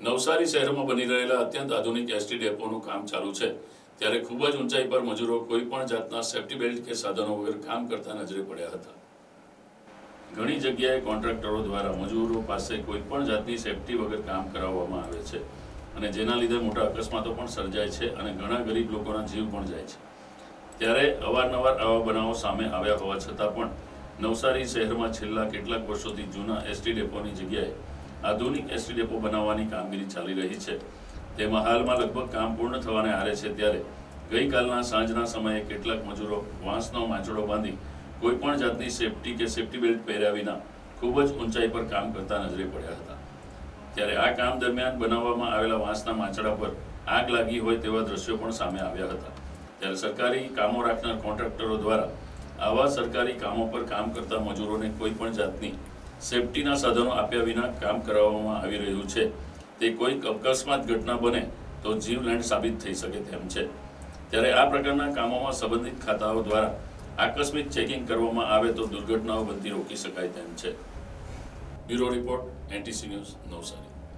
નવસારી શહેરમાં બની રહેલા અત્યંત આધુનિક એસટી ડેપોનું કામ ચાલુ છે. ત્યારે ખૂબ જ ઊંચાઈ પર મજૂરો કોઈ પણ જાતના સેફ્ટી બેલ્ટ કે સાધનો વગર કામ કરતા નજરે પડ્યા હતા. ઘણી જગ્યાએ કોન્ટ્રાક્ટરો દ્વારા મજૂરો પાસે કોઈ પણ જાતની સેફ્ટી વગર કામ કરાવવામાં આવે છે અને જેના લીધે મોટા અકસ્માતો પણ સર્જાય છે અને ઘણા ગરીબ લોકોના જીવ પણ જાય છે. ત્યારે અવારનવાર આવા બનાવો સામે આવ્યા હોવા છતાં પણ નવસારી શહેરમાં છેલ્લા કેટલાક વર્ષોથી જૂના એસટી ડેપોની જગ્યાએ આધુનિક એસટી ડેપો બનાવવાની કામગીરી ચાલી રહી છે. તેમાં હાલમાં લગભગ કામ પૂર્ણ થવાને આરે છે ત્યારે ગઈકાલના સાંજના સમયે કેટલાક મજૂરો વાંસનો માંચડો બાંધી કોઈ પણ જાતની સેફટી કે સેફટી બેલ્ટ પહેર્યા વિના ખૂબ જ ઊંચાઈ પર કામ કરતા નજરે પડ્યા હતા. ત્યારે આ કામ દરમિયાન બનાવવામાં આવેલા વાંસના માંચડા પર આગ લાગી હોય તેવા દ્રશ્યો પણ સામે આવ્યા હતા. ત્યારે સરકારી કામો રાખનાર કોન્ટ્રાક્ટરો દ્વારા આવા સરકારી કામો પર કામ કરતા મજૂરોને કોઈ પણ જાતની સેફટીના સાધનો આપ્યા વિના કામ કરાવવામાં આવી રહ્યું છે. તે કોઈક અકસ્માત ઘટના બને તો જીવલેણ સાબિત થઈ શકે તેમ છે. ત્યારે આ પ્રકારના કામોમાં સંબંધિત ખાતાઓ દ્વારા આકસ્મિક ચેકિંગ કરવામાં આવે તો દુર્ઘટનાઓ બનતી રોકી શકાય તેમ છે. Bureau report, NTC news, Navsari.